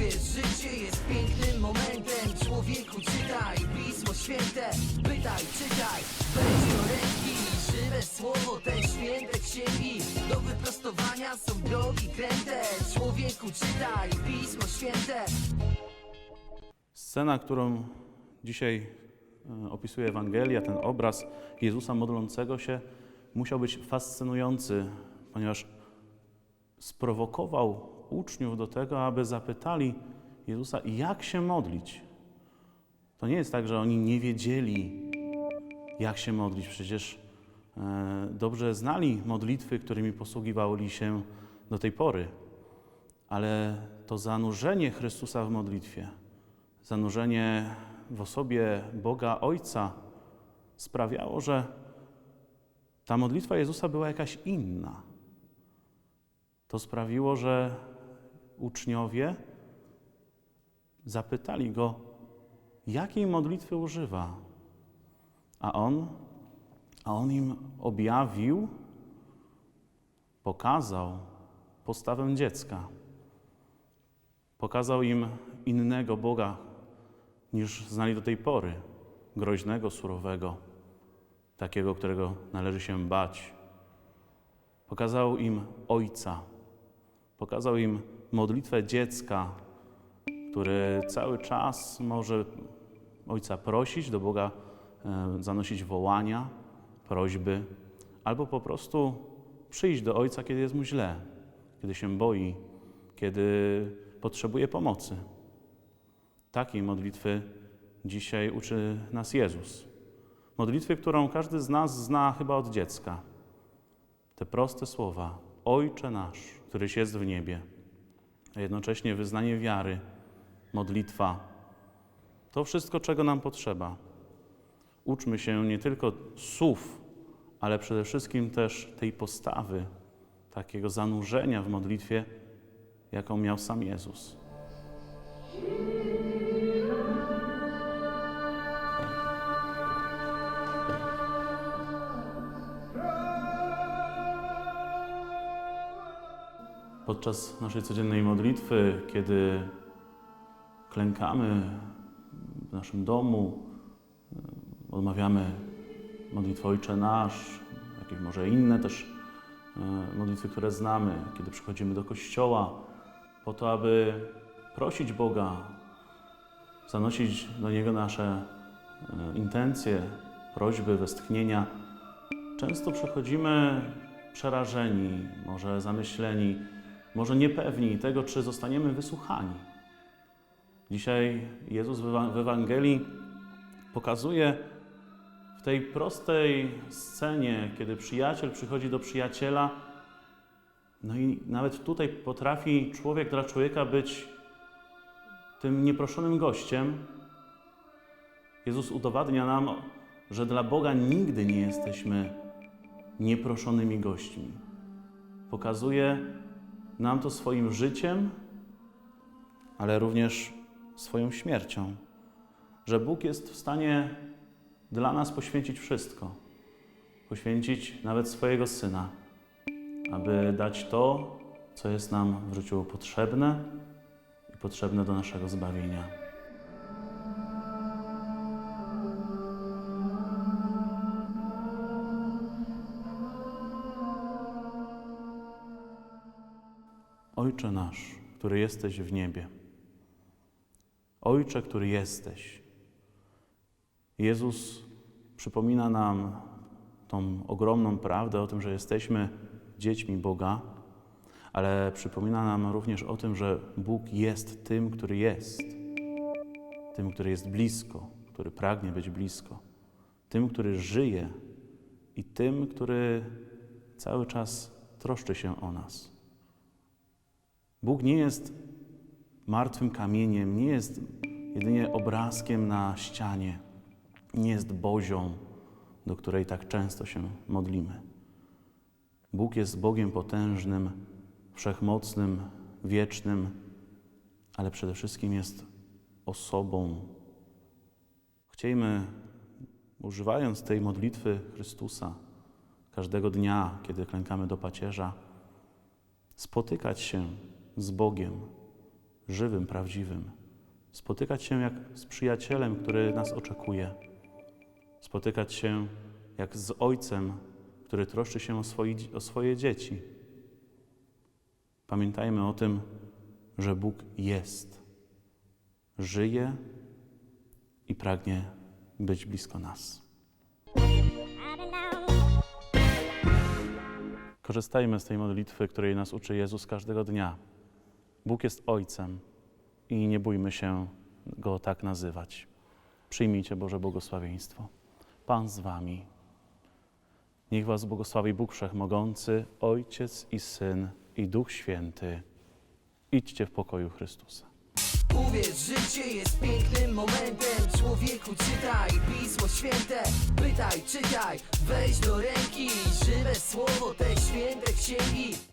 Uwierz, życie jest pięknym momentem. Człowieku czytaj Pismo Święte. Pytaj, czytaj. Weź do ręki Żywe słowo, te święte księgi. Do wyprostowania są drogi kręte. Człowieku czytaj Pismo Święte. Scena, którą dzisiaj e, opisuje Ewangelia, ten obraz Jezusa modlącego się, musiał być fascynujący, ponieważ sprowokował uczniów do tego, aby zapytali Jezusa, jak się modlić. To nie jest tak, że oni nie wiedzieli, jak się modlić. Przecież e, dobrze znali modlitwy, którymi posługiwali się do tej pory. Ale to zanurzenie Chrystusa w modlitwie, zanurzenie w osobie Boga Ojca sprawiało, że ta modlitwa Jezusa była jakaś inna. To sprawiło, że uczniowie zapytali go, jakiej modlitwy używa. A on, a on im objawił, pokazał postawę dziecka. Pokazał im innego Boga niż znali do tej pory, groźnego, surowego, takiego, którego należy się bać. Pokazał im Ojca, pokazał im modlitwę dziecka, który cały czas może Ojca prosić, do Boga e, zanosić wołania, prośby, albo po prostu przyjść do Ojca, kiedy jest mu źle, kiedy się boi, kiedy potrzebuje pomocy. Takiej modlitwy dzisiaj uczy nas Jezus. Modlitwy, którą każdy z nas zna chyba od dziecka. Te proste słowa: Ojcze nasz, któryś jest w niebie, a jednocześnie wyznanie wiary, modlitwa. To wszystko, czego nam potrzeba. Uczmy się nie tylko słów, ale przede wszystkim też tej postawy, takiego zanurzenia w modlitwie, jaką miał sam Jezus. Podczas naszej codziennej modlitwy, kiedy klękamy w naszym domu, e, odmawiamy modlitwę Ojcze Nasz, jakieś może inne też e, modlitwy, które znamy, kiedy przychodzimy do kościoła, po to, aby prosić Boga, zanosić do Niego nasze e, intencje, prośby, westchnienia. Często przychodzimy przerażeni, może zamyśleni, może niepewni tego, czy zostaniemy wysłuchani. Dzisiaj Jezus w Ewa- w Ewangelii pokazuje w tej prostej scenie, kiedy przyjaciel przychodzi do przyjaciela, no i nawet tutaj potrafi człowiek dla człowieka być tym nieproszonym gościem. Jezus udowadnia nam, że dla Boga nigdy nie jesteśmy nieproszonymi gośćmi. Pokazuje nam to swoim życiem, ale również swoją śmiercią, że Bóg jest w stanie dla nas poświęcić wszystko, poświęcić nawet swojego syna, aby dać to, co jest nam w życiu potrzebne i potrzebne do naszego zbawienia. Ojcze nasz, który jesteś w niebie. Ojcze, który jesteś. Jezus przypomina nam tą ogromną prawdę o tym, że jesteśmy dziećmi Boga, ale przypomina nam również o tym, że Bóg jest tym, który jest. Tym, który jest blisko, który pragnie być blisko. Tym, który żyje i tym, który cały czas troszczy się o nas. Bóg nie jest martwym kamieniem, nie jest jedynie obrazkiem na ścianie, nie jest bozią, do której tak często się modlimy. Bóg jest Bogiem potężnym, wszechmocnym, wiecznym, ale przede wszystkim jest osobą. Chciejmy, używając tej modlitwy Chrystusa, każdego dnia, kiedy klękamy do pacierza, spotykać się z Bogiem, żywym, prawdziwym. Spotykać się jak z przyjacielem, który nas oczekuje. Spotykać się jak z ojcem, który troszczy się o, swoi, o swoje dzieci. Pamiętajmy o tym, że Bóg jest, żyje i pragnie być blisko nas. Korzystajmy z tej modlitwy, której nas uczy Jezus każdego dnia. Bóg jest Ojcem i nie bójmy się Go tak nazywać. Przyjmijcie Boże błogosławieństwo. Pan z Wami. Niech Was błogosławi Bóg Wszechmogący, Ojciec i Syn i Duch Święty. Idźcie w pokoju Chrystusa. Uwierz, życie jest pięknym momentem Człowieku czytaj Pismo Święte Pytaj, czytaj, weź do ręki Żywe słowo te święte księgi